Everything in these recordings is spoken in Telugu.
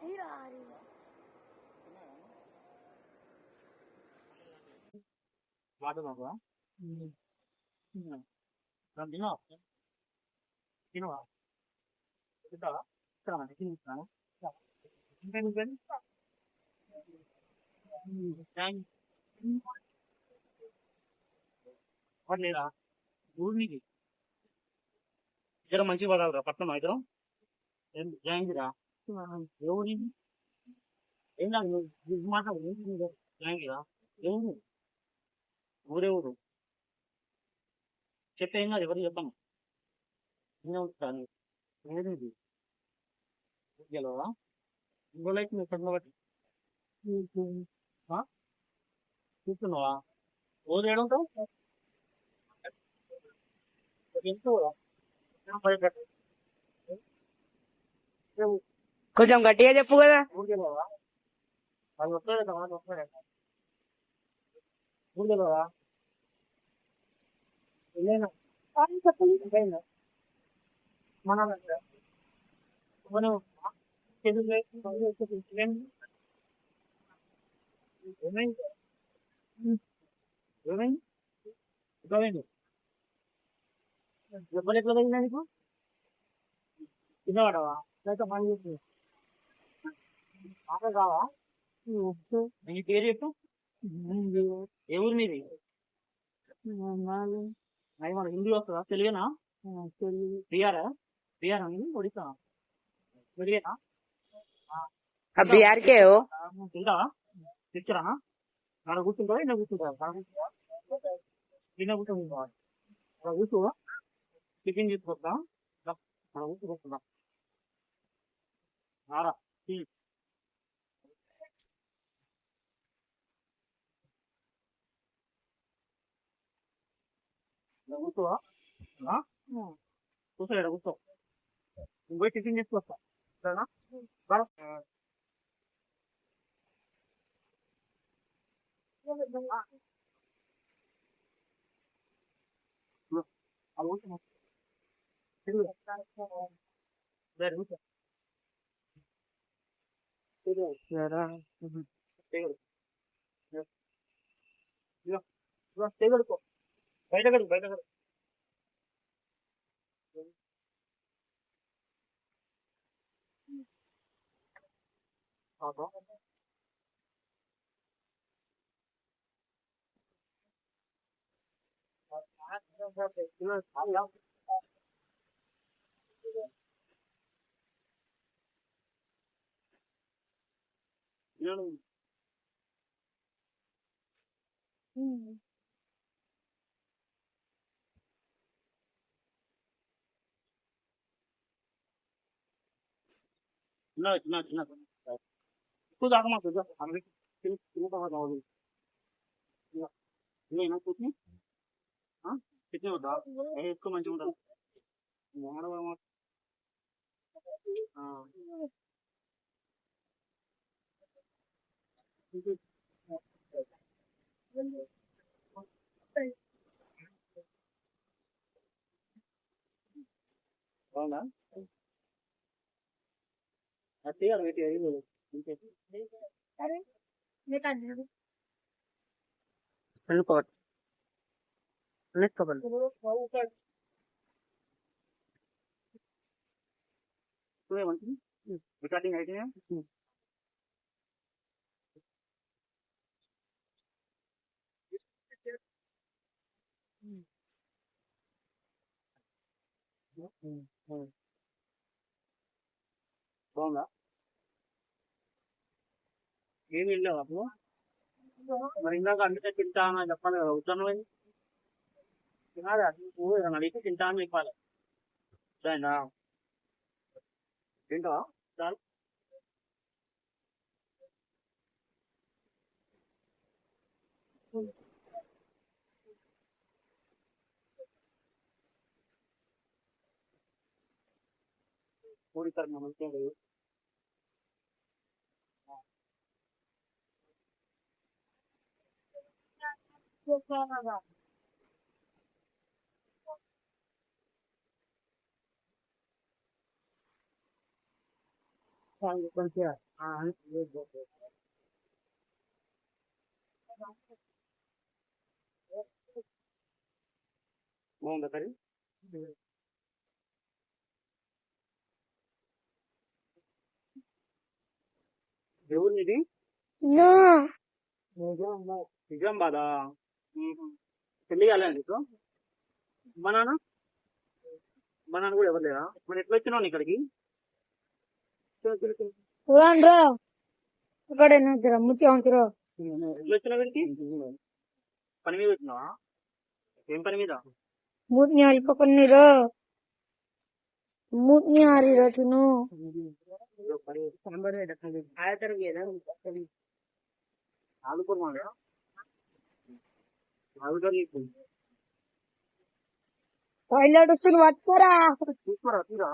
हीरो आ रही है वाटर बाबा हम्म हम्म हम दिनों दिनों आ कितना कितना है कितना है कितना है कितना है పర్లేదా? ఊరికి జర మంచిగా పడాలిరా పట్టణం అయితే జాయింగిరా ఎవరి ఏం కాదు మాట్లాడు ఎవరు? ఊరే ఊరు చెప్తే ఏం కాదు ఎవరు చెప్పాను. ఉంటాను ఏది గెలవా? ఇంకోలైతే నువ్వు ఎక్కడ బట్టి చూస్తున్నావా కొంచెం గట్టిగా చెప్పు కదా. మనం ఏమైంది? ఏమైంది? ఎప్పుడు ఎట్లా తగిలినా నీకు? తిన్నవాడవా లేక పని చేసి మాట కావా నీ పేరు చెప్పు. ఏ ఊరు మీది. అది మన హిందీ వస్తుందా? తెలుగునా? బీఆరా బీఆర్ అని ఒడిస్సా? బిఆర్కే తింటావా? తెచ్చరా అక్కడ కూర్చుంటావా? ఇన్న కూర్చుంటావా? కూర్చుంటావా? ఇన్న కూర్చుంటా అక్కడ కూర్చో. టిఫిన్ తీసుకొస్తా రా, అక్కడ కూర్చుకొస్తుందా రారా టీ. ఇక్కడ కూర్చోవా? కూర్చో ఇక్కడ కూర్చో నువ్వు పోయి టిఫిన్ తీసుకొస్తా సరేనా. ఆ కూర్చో. తిరుగు. వేరే కూర్చో. తిరుగు. really hmm. No, it's not, it's not. तू जाग मत जा हमरे तुम तुम कहाँ जाओगे नहीं ना कुछ नहीं हाँ कितने होता है इसको मंजूर होता है मारो मत हाँ వెళ్ళిపోవాలి వెళ్ళిపోవాలి నువ్వేమంటుంది రికార్డింగ్ అయితే బాగుందా ఏమి వెళ్ళావు అప్పుడు మరి ఇందాక అందుకే తింటాను అని చెప్పాలి కదా ఉత్తరం తినాలి అది నువ్వు ఏదైనా అడిగితే తింటాను చెప్పాలి సరేనా తింటావా చాలు పూరి కర్మ మంచిగా లేదు మంచిగా ఆ, బాగుందా కర్రీ నో నిజామాబాదా పెళ్ళి కాలేండి నీకు మా నాన్న మా నాన్న కూడా ఎవరు లేరా మరి ఎట్లా వచ్చినావు ఇక్కడికి ఎట్లా వచ్చినావు వీడికి పని మీద వచ్చినావా ఏం పని మీద మూతిని అల్పకొన్నిరో మూతిని ఆరిరో తిను టాయిలెట్ వస్తుంది పట్టుకోరా. తీసుకోరా తీరా?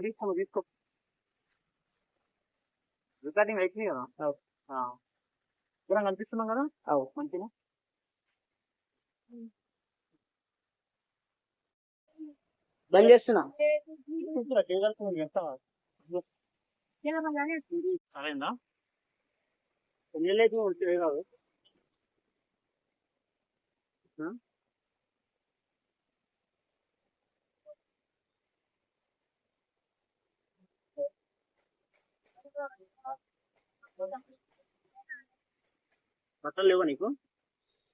తీసుకో తీసుకో. రికార్డింగ్ అయిపోయింది కదా. దూరం కనిపిస్తున్నాం కదా? మంచిగా? బంద్ చేస్తున్నా. వచ్చే కాదు? బట్టలు లేవా నీకు?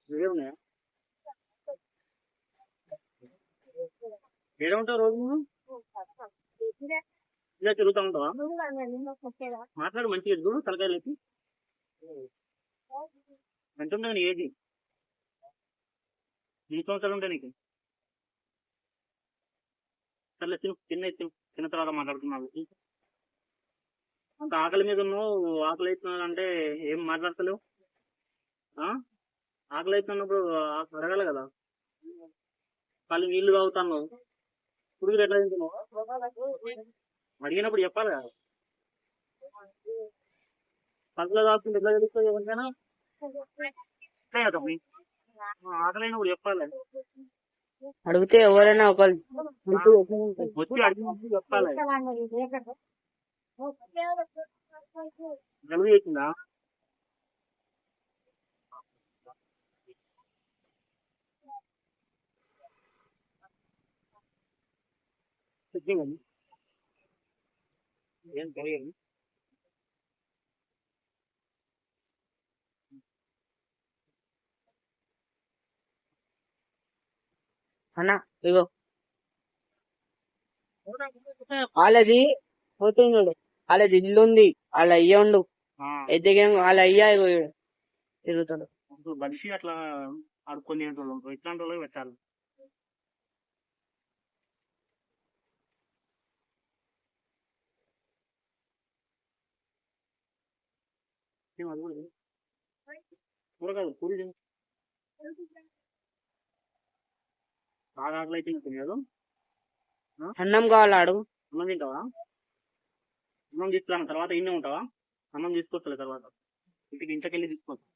ఇవే ఉన్నాయా? ఏడ ఉంటావు రోజు నువ్వు? ఇలా తిరుగుతా ఉంటావా? మాట్లాడు మంచిగా చూడు తలకాయలు ఎత్తి ఎంత ఉంటా నీ ఏజ్? ఎన్ని సంవత్సరాలు ఉంటాయి నీకు? సర్లే తిను తిన్న తిన్న తర్వాత మాట్లాడుతున్నావు అంత ఆకలి మీద ఉన్నావు ఆకలి అవుతున్నావు అంటే ఏం మాట్లాడతలేవు? ఆ? ఆకలి అవుతున్నప్పుడు అడగాలి కదా? వాళ్ళు నీళ్ళు తాగుతాను పురుగులు ఎట్లా తింటున్నావు? అడిగినప్పుడు చెప్పాలి కదా. పక్కలో తాగుతుంటే ఎట్లా తెలుస్తుంది ఎవరికైనా? అంతే కదా తమ్మి. ఆ, ఆకలి అయినప్పుడు చెప్పాలి. అడిగితే ఎవరైనా ఒకళ్ళు వచ్చి అడిగినప్పుడు చెప్పాలి. జలుబు చేసిందా? చెప్పిందండి ఏం తెలియదు. అన్న ఇగో. వాళ్ళది పోతున్నాడు వాళ్ళది ఇల్లు ఉంది. వాళ్ళ అయ్య ఉండు. అయితే వాళ్ళ అయ్యా తిరుగుతాడు. మనిషి అట్లా ఆడుకొని ఇట్లాంటి వాళ్ళకి పెట్టాలి. ఏం అది కూడా. కూర కాదు పూరి. బాగా ఆకలి అయితే తినదు అన్నం కావాలా అడుగు అన్నం తింటావా? అన్నం తీసుకురాను తర్వాత ఇన్నే ఉంటావా? అన్నం తీసుకొస్తలే తర్వాత. ఇంటికి ఇంటికెళ్ళి తీసుకోవచ్చు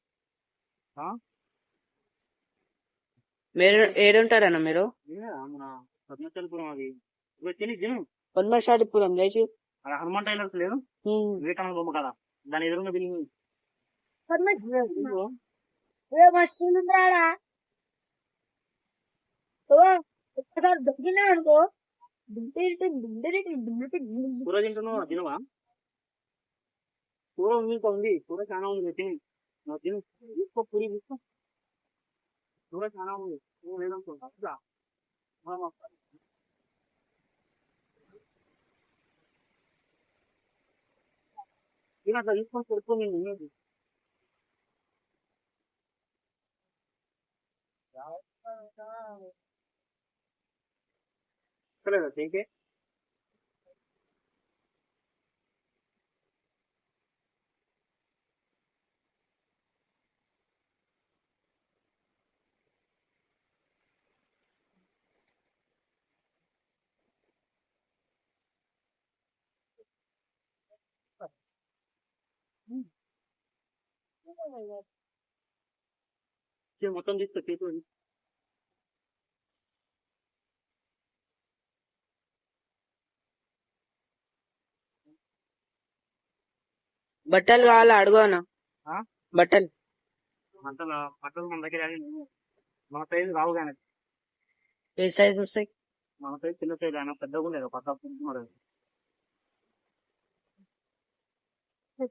మీరు ఏడుంటారన్న మీరు? మన పద్మచలపురం అది. తిని పద్మశాలిపురం చేసి అక్కడ హనుమాన్ టైలర్స్ లేదు వివేకానంద బొమ్మ కదా. దాని ఎదురుగా బిల్డింగ్ మస్తుందిరాడా ఒక్కసారి దొరికినా అనుకో దుంటిరిటి దుంటిరిటి దుంటిరిటి కూర తింటున్నావు తినవా కూర ఉంది ఇంకా ఉంది కూర చాలా ఉంది తిని నువ్వు తిను తీసుకో పూరి తీసుకో కూర చాలా ఉంది నువ్వు లేదనుకో రా. మా మా. తిను అట్లా తీసుకొని కొడుకో నేను cái này là tiếng kết Mm-hmm. మొత్తం తీసుకో చేతిలో బట్టలు కావాలా అడుగునా బట్టలు బట్టలు బట్టలు మన దగ్గర మన సైజు రావు కానీ ఏ సైజు వస్తాయి మన సైజు చిన్న సైజు అయినా పెద్దగా లేదు కొత్త మరి Thank.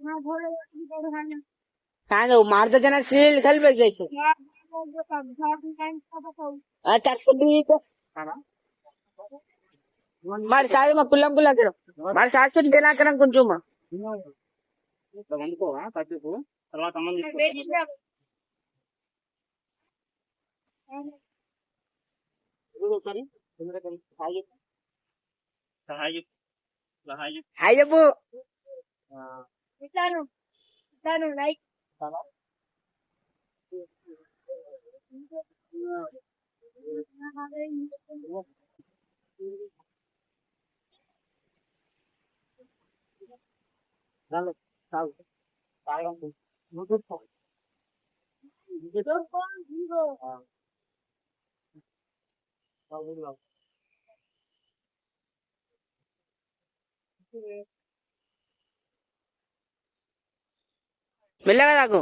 కదా ఈవినింగ్ కాదు మారద జన సీరియల్ కలిపి పెట్టేసి మరి సాయి మా కుల్లం కుల్లా కిలో మరి శాస్త్రం తినాకరం కొంచెం ఇట్లా వండుకోవా తప్పిపు తర్వాత అన్నం తీసుకొస్తా. ఎదురు ఒకసారి ఎందుకంటే హాయ్ చెప్పు. హాయ్ చెప్పు. ఇలా హాయ్ చెప్పు. హాయ్ చెప్పు ఆ, ఇస్తాను ఇస్తాను లైక్ చాలా. రాలే. తాగు. తాగండి. నువ్వు తర్వాత తాగు.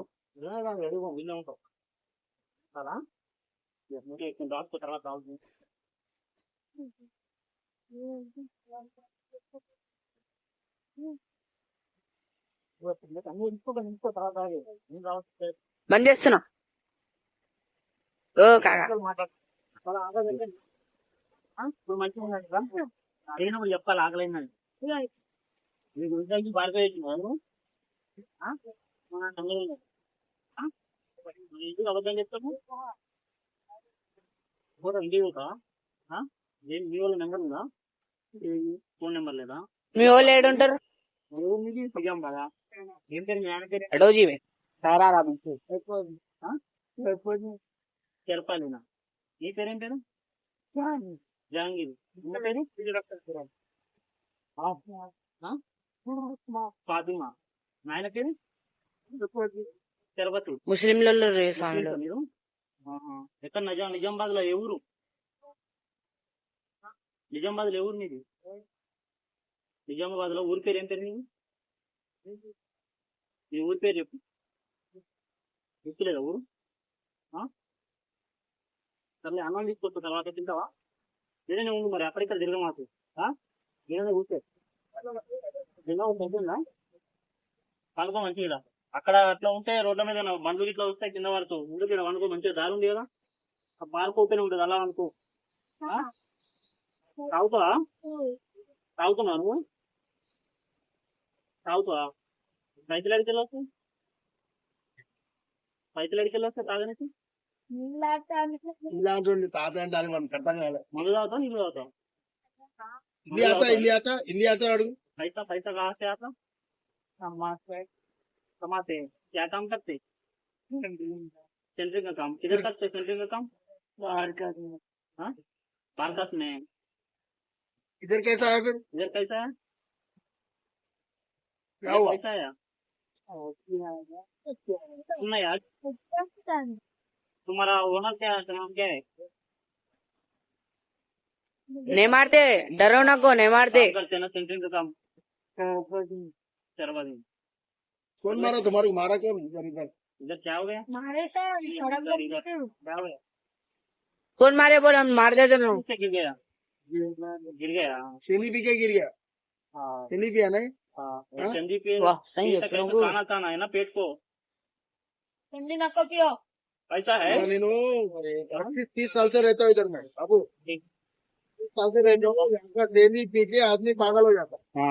బంద్ చేస్తున్నా. ఓ రా. అడిగినప్పుడు చెప్పాలి ఆకలేదని నీకు ఉద్యోగి అబద్ధం చెప్తాము పోతా ఇంటికి పోతా ఏం మీ వాళ్ళ నెంబర్ ఉందా ఫోన్ నెంబర్ లేదా మీ వాళ్ళు ఏడుంటారు ఎవరు కదా ఏం పేరు మీ ఆయన పేరు సారా చెరపాలినా నీ పేరేం పేరు జహాంగీర్ పేరు ఫాతిమా నాయన పేరు? ముస్లింలలో స్వామిలో మీరు. ఎక్కడ నిజాం నిజామాబాద్లో ఊరు? నిజామాబాద్లో ఊరు మీది నిజామాబాద్లో ఊరి పేరు ఏం పేరు నీది? నీ ఊరి పేరు చెప్పు. గుర్తులేదా ఊరు? ఆ? సర్లే అన్నం తీసుకొస్తా తర్వాత తింటావా? నేనే ఉండు మరి అక్కడిక్కడ తిరగ మాకు. నేనే కూర్చో తిన్నా ఉంటుందా కనుకో మంచిగా అక్కడ అట్లా ఉంటే రోడ్ల మీద బండ్లు ఇట్లా వస్తాయి కింద పడుతూ ఉండదు కదా అనుకో మంచిగా దారి ఉంది కదా? ఆ పార్క్ ఓపెన్ ఉంటుంది అలా అనుకో. తాగుతావా? తాగుతున్నాను నువ్వు? తాగుతావా? రైతులు అడిగి వెళ్ళొచ్చు రైతులు అడిగి వెళ్ళొచ్చు తాగనేసి ఇలాంటి తాత అంటే అది మనం కట్టం కాలేదు మొదలు తాగుతాం ఇల్లు తాగుతాం ఇల్లు ఆత ఇల్లు ఆత ఇల్లి ఆత అడుగు. పైసా పైసా కాస్తే ఆత कमाते कमाते क्या काम करते सेंटरिंग का काम। किधर करते हैं सेंटरिंग का काम? बाहर का हाँ? बारकास में इधर कैसा है फिर? इधर कैसा है? क्या हुआ? कैसा है सुनना यार? तुम्हारा ओनर क्या है? नाम क्या है? नहीं मारते। डरो ना को नहीं मारते। करते हैं ना सेंटरिंग का काम। चरवा दिन। कौन मारा तुम्हारे को मारा कौन इधर इधर इधर क्या हो क्या हो। गया कौन मारे? बोला हम मार देते ना गिर गया। गिर गया क्या गिर गया। हाँ। भी है ना हाँ हाँ? चंदी पे सही है खाना खाना है ना पेट को? हिंदी नको पियो। ऐसा है? पच्चीस तीस साल से रहता हूँ इधर में। बाबू तीस साल से रहता हूँ। डेली पी के आदमी पागल हो जाता। है।